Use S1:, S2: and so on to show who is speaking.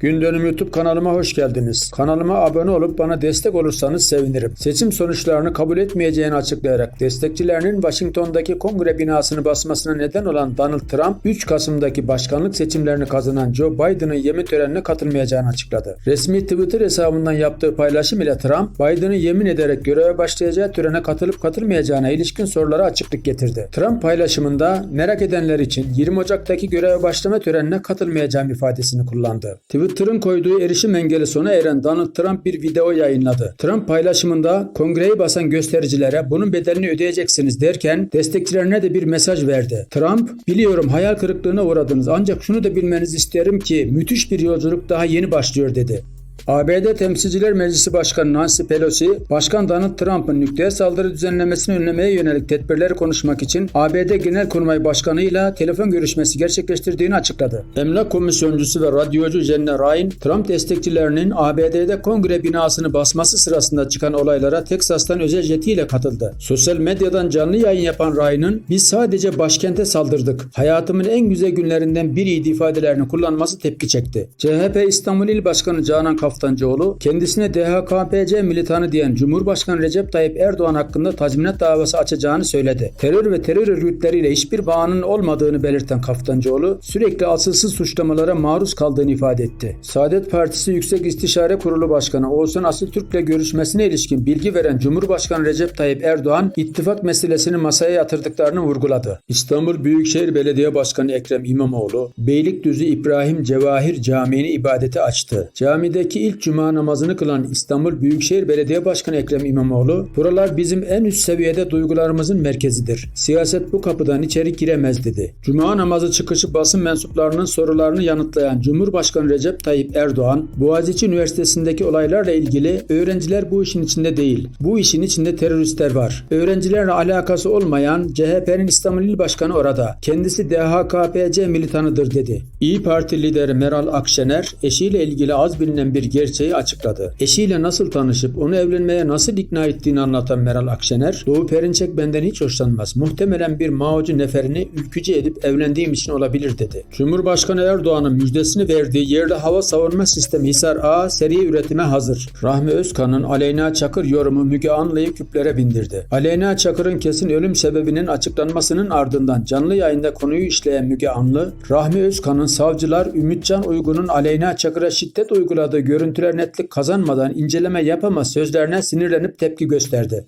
S1: Gün Dönüm YouTube kanalıma hoş geldiniz. Kanalıma abone olup bana destek olursanız sevinirim. Seçim sonuçlarını kabul etmeyeceğini açıklayarak destekçilerinin Washington'daki kongre binasını basmasına neden olan Donald Trump, 3 Kasım'daki başkanlık seçimlerini kazanan Joe Biden'ın yemin törenine katılmayacağını açıkladı. Resmi Twitter hesabından yaptığı paylaşım ile Trump, Biden'ı yemin ederek göreve başlayacağı törene katılıp katılmayacağına ilişkin sorulara açıklık getirdi. Trump paylaşımında merak edenler için 20 Ocak'taki göreve başlama törenine katılmayacağım ifadesini kullandı. Twitter'ın koyduğu erişim engeli sona eren Donald Trump bir video yayınladı. Trump paylaşımında kongreyi basan göstericilere bunun bedelini ödeyeceksiniz derken destekçilerine de bir mesaj verdi. Trump, biliyorum hayal kırıklığına uğradınız ancak şunu da bilmenizi isterim ki müthiş bir yolculuk daha yeni başlıyor dedi. ABD Temsilciler Meclisi Başkanı Nancy Pelosi, Başkan Donald Trump'ın nükleer saldırı düzenlemesini önlemeye yönelik tedbirleri konuşmak için ABD Genelkurmay Başkanı ile telefon görüşmesi gerçekleştirdiğini açıkladı. Emlak komisyoncusu ve radyocu Jenna Ryan, Trump destekçilerinin ABD'de kongre binasını basması sırasında çıkan olaylara Teksas'tan özel jetiyle katıldı. Sosyal medyadan canlı yayın yapan Ryan'ın biz sadece başkente saldırdık. Hayatımın en güzel günlerinden biriydi ifadelerini kullanması tepki çekti. CHP İstanbul İl Başkanı Canan Kaftancıoğlu kendisine DHKPC militanı diyen Cumhurbaşkanı Recep Tayyip Erdoğan hakkında tazminat davası açacağını söyledi. Terör ve terör örgütleriyle hiçbir bağının olmadığını belirten Kaftancıoğlu sürekli asılsız suçlamalara maruz kaldığını ifade etti. Saadet Partisi Yüksek İstişare Kurulu Başkanı Oğuzhan Asıltürk'le görüşmesine ilişkin bilgi veren Cumhurbaşkanı Recep Tayyip Erdoğan ittifak meselesini masaya yatırdıklarını vurguladı. İstanbul Büyükşehir Belediye Başkanı Ekrem İmamoğlu, Beylikdüzü İbrahim Cevahir Camii'ni ibadete açtı. Camideki ilk cuma namazını kılan İstanbul Büyükşehir Belediye Başkanı Ekrem İmamoğlu, buralar bizim en üst seviyede duygularımızın merkezidir. Siyaset bu kapıdan içeri giremez dedi. Cuma namazı çıkışı basın mensuplarının sorularını yanıtlayan Cumhurbaşkanı Recep Tayyip Erdoğan, Boğaziçi Üniversitesi'ndeki olaylarla ilgili öğrenciler bu işin içinde değil. Bu işin içinde teröristler var. Öğrencilerle alakası olmayan CHP'nin İstanbul İl Başkanı orada. Kendisi DHKPC militanıdır dedi. İyi Parti lideri Meral Akşener eşiyle ilgili az bilinen bir gerçeği açıkladı. Eşiyle nasıl tanışıp onu evlenmeye nasıl ikna ettiğini anlatan Meral Akşener, Doğu Perinçek benden hiç hoşlanmaz. Muhtemelen bir Mao'cu neferini ülkücü edip evlendiğim için olabilir dedi. Cumhurbaşkanı Erdoğan'ın müjdesini verdiği yerli hava savunma sistemi Hisar A seri üretime hazır. Rahmi Özkan'ın Aleyna Çakır yorumu Müge Anlı'yı küplere bindirdi. Aleyna Çakır'ın kesin ölüm sebebinin açıklanmasının ardından canlı yayında konuyu işleyen Müge Anlı, Rahmi Özkan'ın savcılar Ümitcan Uygun'un Aleyna Çakır'a şiddet uyguladığı görüntüler netlik kazanmadan inceleme yapamaz sözlerine sinirlenip tepki gösterdi.